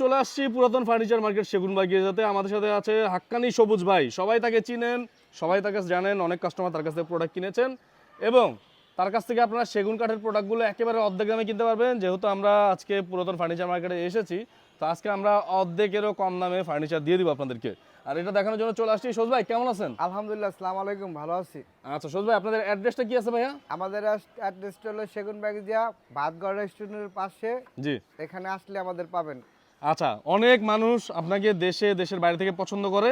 চলে আসছি পুরাতন ফার্নিচার মার্কেট সেগুন যাতে। আমাদের সাথে আছে হাক্কানি সবুজ ভাই। সবাই তাকে চিনেন সবাই তাকে জানেন অনেক কাস্টমার তার কাছ থেকে প্রোডাক্ট কিনেছেন এবং তার কাছ থেকে আপনারা সেগুন কাঠের প্রোডাক্টগুলো একেবারে অর্ধেক দামে কিনতে পারবেন। যেহেতু আমরা আজকে পুরাতন ফার্নিচার মার্কেটে এসেছি তো আজকে আমরা অর্ধেকেরও কম দামে ফার্নিচার দিয়ে দিব আপনাদেরকে। আর এটা দেখানোর জন্য চলে আসছি। সবুজ ভাই কেমন আছেন? আলহামদুলিল্লাহ আসসালামু আলাইকুম ভালো আছি। আচ্ছা সোজ ভাই আপনাদের অ্যাড্রেসটা কি আছে ভাইয়া? আমাদের অ্যাড্রেসটা হলো সেগুন বাগিজা ভাতগড় রেস্টুরেন্টের পাশে। জি। এখানে আসলে আমাদের পাবেন। আচ্ছা অনেক মানুষ আপনাকে দেশে দেশের বাইরে থেকে পছন্দ করে।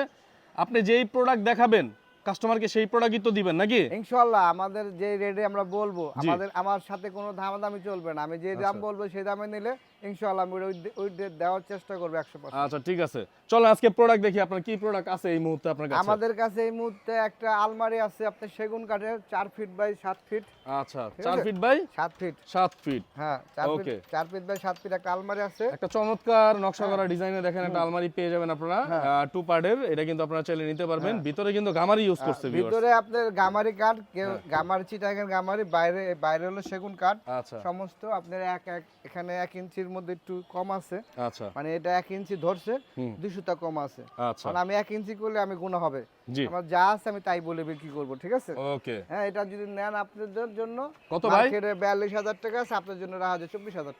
আপনি যেই প্রোডাক্ট দেখাবেন কাস্টমারকে সেই প্রোডাক্টই তো দিবেন নাকি? ইনশাআল্লাহ আমাদের যে রেটে আমরা বলব আমাদের আমার সাথে কোনো দামাদামি চলবে না। আমি যে দাম আচ্ছা। বলব সেই দামে নিলে ইনশাআল্লাহ আমি ওই দেওয়ার চেষ্টা করব একশো আচ্ছা ঠিক আছে। চলো আজকে প্রোডাক্ট দেখি আপনার কি প্রোডাক্ট আছে এই মুহূর্তে আপনার কাছে? আমাদের কাছে এই মুহূর্তে একটা আলমারি আছে আপনার সেগুন কাঠের চার ফিট বাই সাত ফিট আচ্ছা ঠিক চার ফিট বাই সাত ফিট সাত ফিট হ্যাঁ চার ফিট Okay. চার ফিট বাই সাত ফিট একটা আলমারি আছে। একটা চমৎকার নকশা করা ডিজাইনে দেখেন একটা আলমারি পেয়ে যাবেন আপনারা। টু পার্টের এটা কিন্তু আপনারা চাইলে নিতে পারবেন। ভিতরে কিন্তু গামারি ইউজ করছে। ভিতরে আপনার গামারি কাঠ গামারি চিটাগের গামারি বাইরে বাইরে হলো সেগুন কাঠ আচ্ছা। সমস্ত আপনার এক এক এখানে এক ইঞ্চির মধ্যে একটু কম আছে। আচ্ছা। মানে এটা এক ইঞ্চি ধরছে দুই দুশোটা কম আছে। আচ্ছা। মানে আমি এক ইঞ্চি করলে আমি গুণ হবে। আমার যা আছে আমি তাই বলে বিক্রি করব ঠিক আছে? ওকে। হ্যাঁ এটা যদি নেন আপনাদের জন্য কত ভাই? টাকা আছে আপনার জন্য রাখা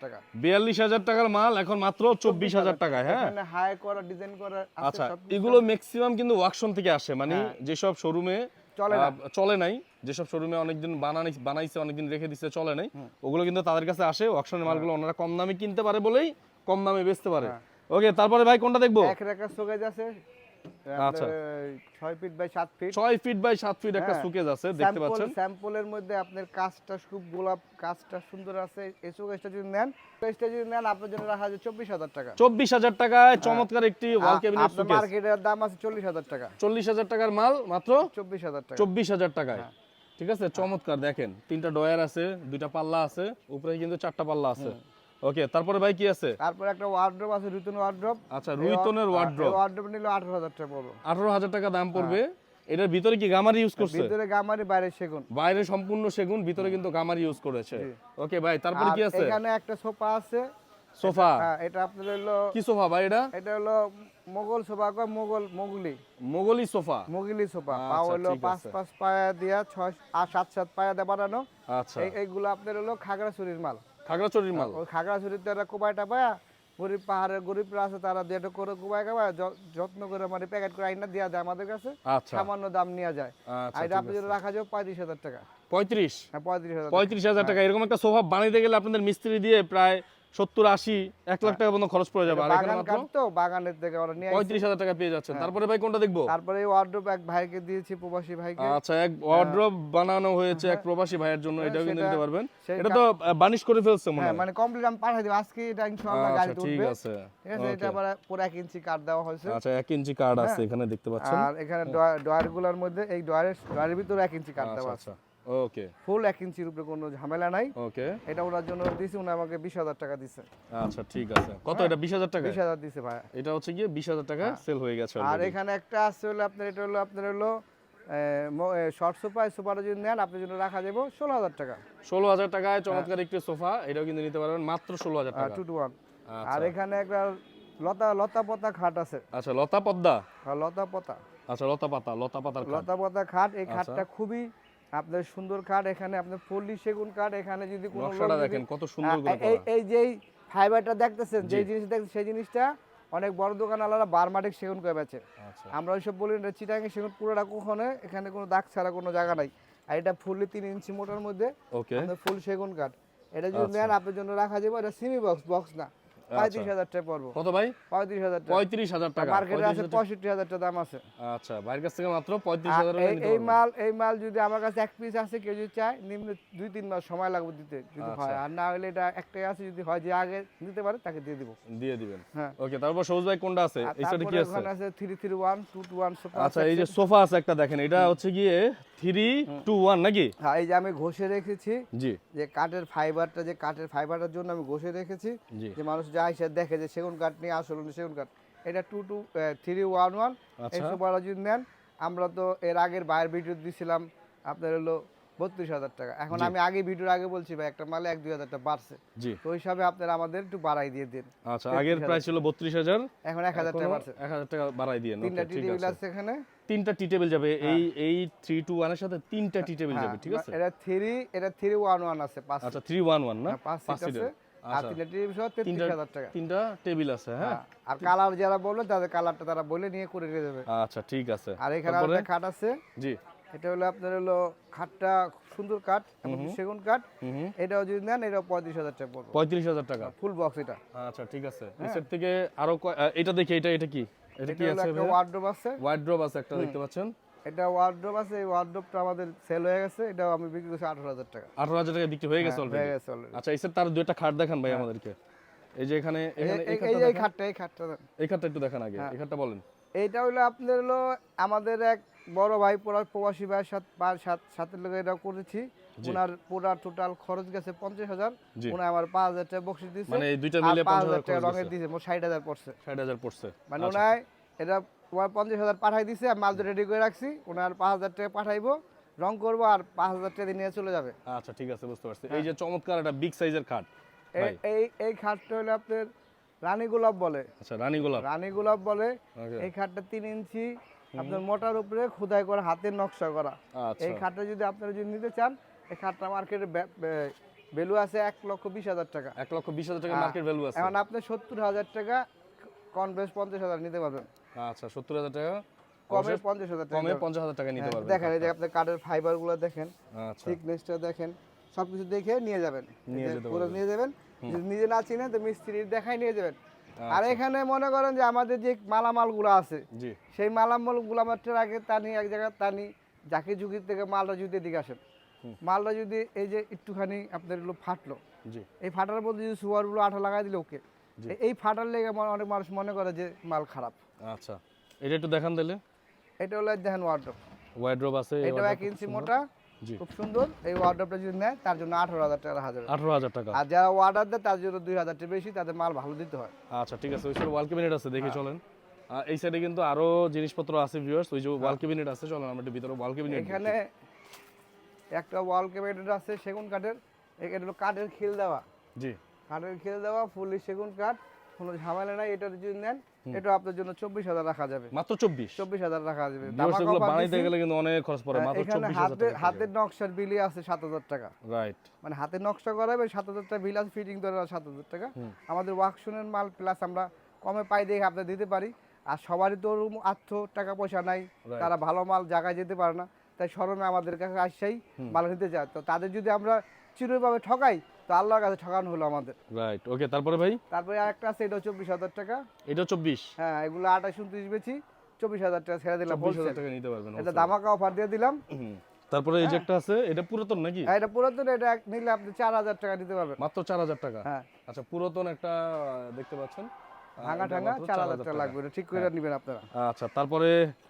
টাকা। বিয়াল্লিশ হাজার টাকার মাল এখন মাত্র চব্বিশ হাজার টাকায় হ্যাঁ? এখানে হাই করা ডিজাইন করা আচ্ছা। এগুলো ম্যাক্সিমাম কিন্তু ওয়াকশন থেকে আসে মানে যেসব শোরুমে চলে চলে নাই যেসব শোরুমে অনেকদিন বানানি বানাইছে অনেকদিন রেখে দিচ্ছে চলে নাই ওগুলো কিন্তু তাদের কাছে আসে ওয়াকশনের মালগুলো ওনারা কম দামে কিনতে পারে বলেই কম দামে বেচতে পারে। ওকে তারপরে ভাই কোনটা দেখব? এক রেখা শোকেজ আছে আচ্ছা। আপনার, ফিট বাই সাত ফিট ছয় ফিট বাই সাত ফিট একটা হ্যাঁ। সুকেজ আছে দেখতে পাচ্ছেন। স্যাম্পলের মধ্যে আপনার কাজটা খুব গোলাপ কাজটা সুন্দর আছে। এই শোকেজটা যদি নেন শোকেজটা যদি নেন আপনার জন্য রাখা যায় চব্বিশ হাজার টাকা। টাকায় চমৎকার একটি ওয়াল ক্যাবিনেট আপনার মার্কেটের দাম আছে চল্লিশ হাজার টাকা। চল্লিশ হাজার টাকার মাল মাত্র চব্বিশ হাজার টাকা। চব্বিশ হাজার টাকায়। ঠিক আছে? চমৎকার দেখেন। তিনটা ডয়ার আছে দুইটা পাল্লা আছে উপরে কিন্তু চারটা পাল্লা আছে। ওকে তারপরে ভাই কি আছে? তারপর একটা ওয়ার্ড্রপ আছে রুতন ওয়ার্ড্রপ আচ্ছা রুইতনের ওয়ার্ড্রপ ওয়ার্ড্রপ নিলে আঠারো হাজার টাকা পড়বে। আঠারো হাজার টাকা দাম পড়বে। এটার ভিতরে কি গামারি ইউজ করছে? ভিতরে গামারি বাইরে সেগুন। বাইরে সম্পূর্ণ সেগুন ভিতরে কিন্তু গামারি ইউজ করেছে। ওকে ভাই তারপরে কি আছে? এখানে একটা সোফা আছে। সোফা? হ্যাঁ এটা আপনার হলো কি সোফা ভাই এটা? এটা হলো মোগল সোফা কয়? মোগল মোগলি। মোগলি সোফা? মোগলি সোফা। পা আচ্ছা, হলো পাঁচ পাঁচ পায়া দিয়া ছয় আর সাত সাত পায়া দিয়ে বানানো। আচ্ছা। এই- এইগুলো আপনার হলো খাগড়াছড়ির মাল। খাগড়াছড়ির মাল। খাগড়াছড়িতে একটা কোবাইটা পায়া গরিব পাহাড়ের গরিবরা আছে তারা যেটা করে কোবাই খাবায় যত্ন করে মানে প্যাকেট করে আইনা দেওয়া যায় আমাদের কাছে আচ্ছা। সামান্য দাম নেওয়া যায়। আচ্ছা আর এটা আপনি যদি রাখা যায় পঁয়ত্রিশ হাজার টাকা। পঁয়ত্রিশ? হ্যাঁ পঁয়ত্রিশ হাজার পঁয়ত্রিশ হাজার টাকা এরকম একটা সোফা বানাইতে গেলে আপনাদের মিস্ত্রি দিয়ে প্রায় সত্তর আশি এক লাখ টাকা পর্যন্ত খরচ পড়ে যাবে। আর এখানে মাত্র তো বাগানের থেকে ওরা নিয়ে পঁয়ত্রিশ হাজার টাকা পেয়ে যাচ্ছেন। তারপরে ভাই কোনটা দেখব? তারপরে ওয়ার্ড্রোপ এক ভাইকে দিয়েছি প্রবাসী ভাইকে। আচ্ছা এক ওয়ার্ড্রপ বানানো হয়েছে এক প্রবাসী ভাইয়ের জন্য এটাও কিন্তু নিতে পারবেন। এটা তো বানিশ করে ফেলছে মনে হ্যাঁ হয়। মানে কমপ্লিট আমি পাঠিয়ে দিব। আজকে এটা ইনশাআল্লাহ আচ্ছা গাড়ি ঠিক আছে। ঠিক আছে এটা আবার পুরো এক ইঞ্চি কাট দেওয়া হয়েছে। আচ্ছা এক ইঞ্চি কার্ড আছে এখানে দেখতে পাচ্ছেন। আর এখানে ডয়ারগুলোর মধ্যে এই ডয়ারের ডয়ারের ভিতরে এক ইঞ্চি কাট আচ্ছা দেওয়া আছে। আচ্ছা ওকে ফুল এক ইঞ্চির উপরে কোনো ঝামেলা নাই। ওকে এটা ওনার জন্য দিয়েছি উনি আমাকে বিশ হাজার টাকা দিচ্ছে আচ্ছা ঠিক আছে। কত এটা? বিশ হাজার টাকা? বিশ হাজার দিছে ভাই এটা হচ্ছে গিয়ে বিশ হাজার টাকা সেল হয়ে গেছে আর এখানে একটা আছে হলো আপনার এটা হলো আপনার হলো শর্ট সোফা সোফাটা যদি নেন আপনার জন্য রাখা যাবে ষোলো হাজার টাকা। ষোলো হাজার টাকায় চমৎকার একটি সোফা এটাও কিন্তু নিতে পারবেন মাত্র ষোলো হাজার টাকা। Two two one. আর এখানে একটা লতা লতা পাতা খাট আছে। আচ্ছা লতা পদ্মা? লতা পাতা। আচ্ছা লতা পাতা লতা পাতার। লতা পাতা খাট এই আচ্ছা। খাটটা খুবই আপনার সুন্দর কাঠ এখানে আপনার পল্লী সেগুন কাঠ এখানে যদি কোনো নকশাটা দেখেন কত সুন্দর এই এই যে ফাইবারটা দেখতেছেন যে জিনিস দেখছেন সেই জিনিসটা অনেক বড় দোকান আলাদা বারমাটিক সেগুন করে বেচে। আচ্ছা। আমরা ওইসব বলি না চিটাঙ্গে সেগুন পুরোটা কখনো এখানে কোনো দাগ ছাড়া কোনো জায়গা নাই। আর এটা ফুললি তিন ইঞ্চি মোটার মধ্যে ফুল সেগুন কাঠ এটা যদি আচ্ছা। নেন আপনার জন্য রাখা যাবে এটা সিমি বক্স বক্স না। পঁয়ত্রিশ হাজার টাকা পড়ব। কত ভাই? পঁয়ত্রিশ হাজার পঁয়ত্রিশ হাজার টাকা। মার্কেটে আছে পঁয়ষট্টি হাজার টাকা দাম আছে। আচ্ছা বাইরের কাছ থেকে মাত্র পঁয়ত্রিশ হাজার এই এই মাল এই মাল যদি আমার কাছে এক পিস আছে কেউ যদি চায় নিম্ন দুই তিন মাস সময় লাগবে দিতে যদি আচ্ছা। হয়। আর না হলে এটা একটাই আছে যদি হয় যে আগে নিতে পারে তাকে দিয়ে দিব। দিয়ে দিবেন। হ্যাঁ। ওকে তারপর সবুজ ভাই কোনটা আছে? এই সাইডে কি আছে? আছে three three one two two one আচ্ছা এই যে সোফা আছে একটা দেখেন এটা হচ্ছে গিয়ে থ্রি টু ওয়ান নাকি? হ্যাঁ এই যে আমি ঘষে রেখেছি জি। যে কাঠের ফাইবারটা যে কাঠের ফাইবারটার জন্য আমি ঘষে রেখেছি যে মানুষ যায় সে দেখে যে সেগুন কাঠ নিয়ে আসলে সেগুন কাঠ। এটা two two three one one. এই আচ্ছা। যদি নেন। আমরা তো এর আগের বাইরের ভিডিও দিয়েছিলাম আপনার হলো বত্রিশ হাজার টাকা। এখন আমি আগে ভিডিওর আগে বলছি ভাই একটা মালে এক দুই হাজার টাকা বাড়ছে। তো ওই হিসাবে আপনারা আমাদের একটু বাড়াই দিয়ে দিন। আচ্ছা আগের প্রাইস ছিল বত্রিশ হাজার। এখন এক হাজার টাকা বাড়ছে। এক হাজার টাকা বাড়াই দিয়ে তিনটা টি টেবিল আছে। এখানে তিনটা টি টেবিল যাবে এই এই থ্রি টু ওয়ানের সাথে তিনটা টি টেবিল যাবে হ্যাঁ, ঠিক আছে? এটা থ্রি এটা থ্রি ওয়ান ওয়ান আছে পাঁচ আচ্ছা থ্রি ওয়ান ওয়ান না? হ্যাঁ, পাঁচ সিট আছে। আর আচ্ছা তিনটা টেবিল সহ তেত্রিশ হাজার টাকা। তিনটা টেবিল আছে হ্যাঁ? হ্যাঁ, আর কালার যারা বলবে তাদের কালারটা তারা বলে নিয়ে করে দিয়ে দেবে। আচ্ছা ঠিক আছে। আর এখানে? একটা খাট আছে। জি। এটা হলো আপনার হলো খাটটা সুন্দর কাঠ সেগুন কাঠ এটাও যদি নেন এটাও পঁয়ত্রিশ হাজার টাকা পড়বে। পঁয়ত্রিশ হাজার টাকা? ফুল বক্স এটা। আচ্ছা ঠিক আছে। নিচের থেকে আরও এটা দেখি এটা এটা কি? এটা কি আছে ওয়ার্ড্রোব আছে। ওয়াইড্রপ আছে একটা দেখতে পাচ্ছেন। এটা ওয়ার্ড্রোব আছে এই ওয়ার্ড্রোবটা আমাদের সেল হয়ে গেছে এটাও আমি বিক্রি করছি আঠারো হাজার টাকা। আঠারো হাজার টাকা বিক্রি হয়ে গেছে হ্যাঁ, হয়ে গেছে already। আচ্ছা এসে তার দুইটা খাট দেখান ভাই আমাদেরকে। এই যে এখানে এখানে এই- খাটটা এই- খাটটা এই খাটটা একটু দেখান আগে হ্যাঁ। এই খাটটা বলেন। এইটা হলো আপনার হলো আমাদের এক বড় ভাই পুরা প্রবাসী ভাইয়ের সাথে বা- সাথ- লোক এটা করেছি। ওনার পুরা টোটাল খরচ গেছে পঞ্চাশ হাজার। উনি আমার পাঁচ হাজার টাকা বকশিস দিচ্ছে মানে দুইটা মিলে পাঁচ হাজার টাকা রঙের। দিয়েছে মোট ষাট হাজার পড়ছে। ষাট হাজার পড়ছে। মানে আচ্ছা। ওনায় এটা তোমার পঞ্চাশ হাজার পাঠাই দিছে আমি মাল রেডি করে রাখছি ওনার পাঁচ হাজার টাকা পাঠাইবো রং করব আর পাঁচ হাজার টাকা নিয়ে চলে যাবে। আচ্ছা ঠিক আছে বুঝতে পারছি। এই যে চমৎকার একটা বিগ সাইজের খাট এই- এই খাটটা হলো আপনার রানী গোলাপ বলে। আচ্ছা রানী গোলাপ। রানী গোলাপ বলে। এই খাটটা তিন ইঞ্চি আপনার মোটার উপরে খোদাই করা হাতের নকশা করা। আচ্ছা। এই খাটটা যদি আপনারা যদি নিতে চান এই খাটটা মার্কেটে ভ্যালু আছে এক লক্ষ বিশ হাজার টাকা। এক লক্ষ বিশ হাজার টাকা হ্যাঁ। মার্কেট ভ্যালু আছে। এখন আপনি সত্তর হাজার টাকা বেশ পঞ্চাশ হাজার নিতে পারবেন। আচ্ছা সত্তর হাজার টাকা। কমে পঞ্চাশ হাজার টাকা কমে পঞ্চাশ হাজার টাকা নিতে হ্যাঁ, পারবেন। দেখেন এই যে আপনার কাঠের দেখেন আচ্ছা। থিকনেসটা দেখেন সবকিছু দেখে নিয়ে যাবেন। পুরো নিয়ে যাবেন নিজে না চিনেন তো মিস্ত্রির দেখাই নিয়ে যাবেন। আর আচ্ছা। এখানে মনে করেন যে আমাদের যে মালামালগুলো আছে সেই মালামালগুলো আমার আগে টানি এক জায়গায় টানি জাকি ঝুঁকি থেকে মালটা যদি এদিকে আসেন মালটা যদি এই যে একটুখানি আপনার এগুলো ফাটলো এই ফাটার মধ্যে যদি সুয়ারগুলো আঠা লাগাই দিলে ওকে। এই ফাটার লেগে অনেক মানুষ মনে করে যে মাল খারাপ। আচ্ছা এটা একটু দেখান তাহলে। এটা হলো দেখেন ওয়ার্ড্রপ ওয়াইড্রোব আছে এটাও এক ইঞ্চি মোটা জি। খুব সুন্দর। এই ওয়ার্ড্রপটা যদি নেয় তার জন্য আঠারো হাজার টাকা রাখা যাবে আঠারো হাজার টাকা। আর যারা অর্ডার দেয় তার জন্য দুই হাজার টাকা বেশি তাদের মাল ভালো দিতে হয়। আচ্ছা ঠিক আছে ওই সাইড ওয়াল ক্যাবিনেট আছে দেখে হ্যাঁ। চলেন। এই সাইডে কিন্তু আরও জিনিসপত্র আছে ভিউয়ার্স ওই যে ওয়াল ক্যাবিনেট আছে চলেন আমরা একটু ভিতরে ওয়াল ক্যাবিনেট এখানে একটা ওয়াল ক্যাবিনেট আছে সেগুন কাঠের। এটা হলো কাঠের খিল দেওয়া। জি। কাঠের খিল দেওয়া ফুলি সেগুন কাঠ কোনো ঝামেলা নাই যদি নেন। এটা আপনার জন্য চব্বিশ হাজার রাখা যাবে। মাত্র চব্বিশ? চব্বিশ হাজার রাখা যাবে। বানাইতে গেলে কিন্তু অনেক খরচ পড়ে হ্যাঁ, মাত্র এখানে হাতের নকশার আছে সাত হাজার টাকা। রাইট মানে হাতে নকশা সাত হাজার টাকা বিল আছে ফিটিং ধরে সাত হাজার টাকা। আমাদের ওয়ার্কশনের মাল প্লাস আমরা কমে পাই দেখে আপনার দিতে পারি। আর সবারই তো ওরকম আর্থ টাকা পয়সা নাই তারা ভালো মাল জায়গায় যেতে পারে না। তাই সরমে আমাদের কাছে আসছেই মাল নিতে যায়। তো তাদের যদি আমরা চিরভাবে ঠকাই তো আল্লাহর কাছে ঠকানো হলো আমাদের। রাইট ওকে তারপরে ভাই? তারপরে আরেকটা আছে এটা চব্বিশ হাজার টাকা। এটা চব্বিশ? হ্যাঁ এগুলো আঠাশ উনত্রিশ বেছি চব্বিশ হাজার টাকা ছেড়ে দিলাম চব্বিশ হাজার। টাকা নিতে পারবেন এটা। দামাকা অফার দিয়ে দিলাম। তারপরে এই যে একটা আছে এটা পুরাতন নাকি? আর এটা পুরাতন এটা নিলে আপনি চার হাজার টাকা দিতে পারবেন। মাত্র চার হাজার টাকা? হ্যাঁ। আচ্ছা পুরাতন একটা দেখতে পাচ্ছেন। ভাঙা মাত্র চার 4,000 হাজার টাকা। লাগবে এটা ঠিক করে নেবেন আপনারা। আচ্ছা তারপরে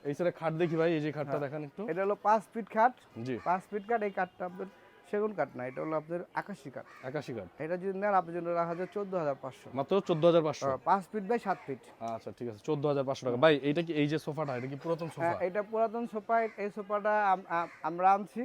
এই সাইডে খাট দেখি ভাই এই যে খাটটা দেখান একটু। এটা হলো পাঁচ ফিট খাট। জি। পাঁচ ফিট খাট এই খাটটা আপনার সেগুন কাঠ না এটা হলো আপনার আকাশি কাঠ। একাশি কাঠ। এটা যদি নেন আপনার জন্য রাখা যায় চোদ্দ হাজার পাঁচশো। মাত্র চোদ্দ হাজার পাঁচশো? পাঁচ ফিট বাই সাত ফিট। আচ্ছা ঠিক আছে চোদ্দ হাজার পাঁচশো টাকা। ভাই এইটা কি এই যে সোফাটা এটা কি পুরাতন সোফা? হ্যাঁ এটা পুরাতন সোফা এই সোফাটা আম- আম- আমরা আনছি।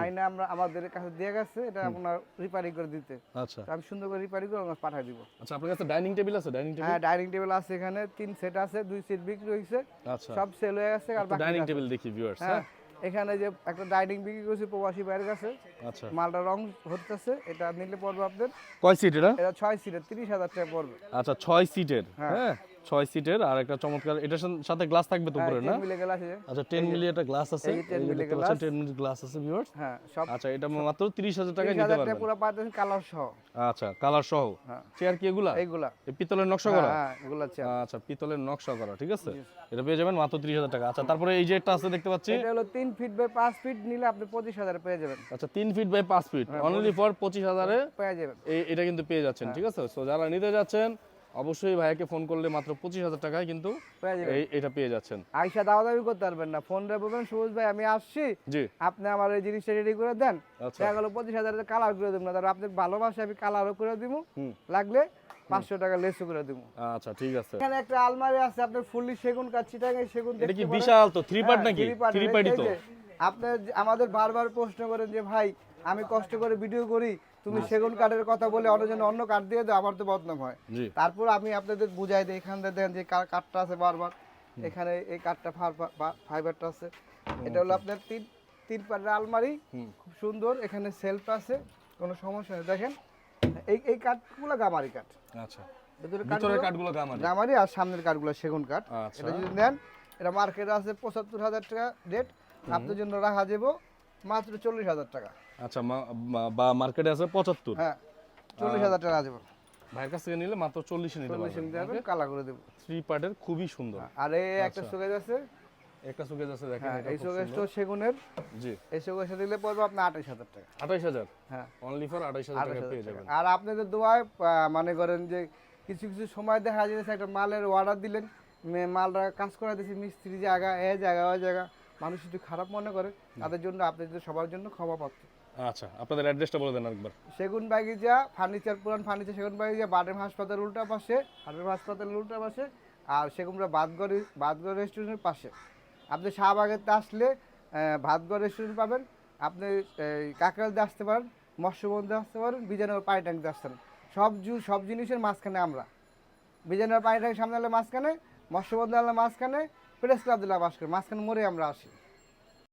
আইনা আমরা আমাদের কাছে দিয়ে গেছে এটা আপনার রিপেয়ারিং করে দিতে। আচ্ছা। আমি সুন্দর করে রিপেয়ারিং করে আমরা পাঠিয়ে দিব। আচ্ছা আপনার কাছে ডাইনিং টেবিল আছে? Dining table? হ্যাঁ ডাইনিং টেবিল আছে এখানে তিন সেট আছে দুই সেট বিক্রি হয়েছে। আচ্ছা। সব সেল হয়ে গেছে আর ডাইনিং টেবিল দেখি ভিউয়ার্স হ্যাঁ? এখানে যে একটা ডাইনিং বিক্রি করছি প্রবাসী বাইরের কাছে আচ্ছা। মালটা রং হতেছে এটা নিলে পড়বে আপনাদের কয় সিট এটা এটা ছয় সিটের তিরিশ হাজার টাকা পড়বে। আচ্ছা ছয় সিটের হ্যাঁ? ছয় সিটের আর একটা চমৎকার এটার সাথে- গ্লাস থাকবে তো উপরে না। আচ্ছা টেন মিলি একটা গ্লাস আছে। এই যে 10 এই যে মিলি দেখতে পাচ্ছেন টেন মিলি গ্লাস আছে ভিউয়ার্স হ্যাঁ আচ্ছা এটা মাত্র তিরিশ হাজার টাকা নিতে পারবেন। পুরো পাচ্ছেন কালার সহ। আচ্ছা কালার সহ। হ্যাঁ। চেয়ার কি এগুলা? এইগুলা। এই পিতলের নকশা করা? হ্যাঁ এগুলা আচ্ছা পিতলের নকশা করা ঠিক আছে? এটা পেয়ে যাবেন মাত্র তিরিশ হাজার টাকা। আচ্ছা তারপরে এই যে একটা আছে দেখতে পাচ্ছি। এটা হলো তিন ফিট বাই পাঁচ ফিট নিলে আপনি পঁচিশ হাজার পেয়ে যাবেন। আচ্ছা তিন ফিট বাই পাঁচ ফিট হ্যাঁ, অনলি ফর পঁচিশ হাজারে পেয়ে যাবেন। এটা কিন্তু পেয়ে যাচ্ছেন হ্যাঁ। ঠিক আছে? সো যারা নিতে যাচ্ছেন অবশ্যই ভাইয়াকে ফোন করলে মাত্র পঁচিশ হাজার টাকায় কিন্তু এটা পেয়ে যাচ্ছেন। আইসা দাওয়া দাবি করতে পারবেন না। ফোন বলবেন সবুজ ভাই আমি আসছি। জি। আপনি আমার এই জিনিসটা রেডি করে দেন। আচ্ছা। দেখা গেলো পঁচিশ হাজার কালার করে দেবো না। তারপর আপনি ভালোবাসে আমি কালারও করে দিব। লাগলে পাঁচশো টাকা লেসও করে দিব। আচ্ছা ঠিক আছে। এখানে একটা আলমারি আছে আপনার ফুললি সেগুন কাঠ চিটাঙ্গে সেগুন এটা কি বিশাল তো? থ্রি পার্ট হ্যাঁ, নাকি? থ্রি পার্টই তো। যে আপনার আমাদের বারবার প্রশ্ন করেন যে ভাই আমি কষ্ট করে ভিডিও করি তুমি সেগুন কাঠের কথা বলে অন্যজন অন্য কাঠ দিয়ে দাও আমার তো বদনাম হয়। তারপর আমি আপনাদের বুঝাই দিই এখান থেকে দেখেন যে কাঠটা আছে বারবার। এখানে এই কাঠটা ফাইবারটা আছে। এটা হলো আপনার তিন তিন পাটের আলমারি। খুব সুন্দর এখানে সেলফ আছে কোনো সমস্যা নেই। দেখেন এই এই কাঠগুলো গামারি কাঠ। আচ্ছা। ভেতরে ভিতরের কাঠগুলো গামারি? গামারি আর সামনের কাঠগুলো সেগুন কাঠ। আচ্ছা। এটা যদি নেন এটা মার্কেটে আছে পঁচাত্তর হাজার টাকা রেট আপনার জন্য রাখা যাব মাত্র চল্লিশ হাজার টাকা। আচ্ছা বা মার্কেটে আছে পঁচাত্তর। হ্যাঁ চল্লিশ হাজার টাকা যাব ভাইয়ের কাছ থেকে নিলে মাত্র চল্লিশে নিতে চল্লিশ পারবেন। কালা করে দেবো। থ্রি পার্টের খুবই সুন্দর। আর এই একটা শোকেজ আছে? একটা সুকেজ আছে দেখেন হ্যাঁ এই সেগুনের। জি। এই দিলে পড়বে আঠাশ হাজার টাকা। আঠাইশ হাজার? হ্যাঁ। অনলি ফর আঠাইশ হাজার আঠাশ টাকা হাজার পেয়ে যাবেন। আর আপনাদের দোয়ায় মনে করেন যে কিছু কিছু সময় দেখা যাচ্ছে একটা মালের অর্ডার দিলেন মে- মালটা কাজ করে দিয়েছে মিস্ত্রি জায়গা এ জায়গা ওই জায়গা মানুষ একটু খারাপ মনে করে তাদের জন্য আপনাদের সবার জন্য ক্ষমা পাচ্ছ আচ্ছা আপনাদের অ্যাড্রেসটা বলে দেন একবার সেগুন বাগিচা ফার্নিচার পুরান ফার্নিচার সেগুন বাগিচা বাডেম হাসপাতাল উল্টা পাশে, বাডেম হাসপাতালের উল্টা পাশে, আর সেগুনরা বাদগড় বাদগড় রেস্টুরেন্টের পাশে। আপনি শাহবাগেতে আসলে ভাতগড় রেস্টুরেন্ট পাবেন। আপনি এই কাকরালতে আসতে পারেন মৎস্যবন্ধে আসতে পারেন বিজয়নগর পানিট্যাঙ্কিতে আসতেন সব জু, সব জিনিসের মাঝখানে আমরা। বিজয়নগর পানিট্যাঙ্ক সামনে হলে মাঝখানে মৎস্যবন্ধে হলে মাঝখানে, প্রেস ক্লাব দিলাম মাঝখানে মাঝখানে মোড়ে আমরা আসি।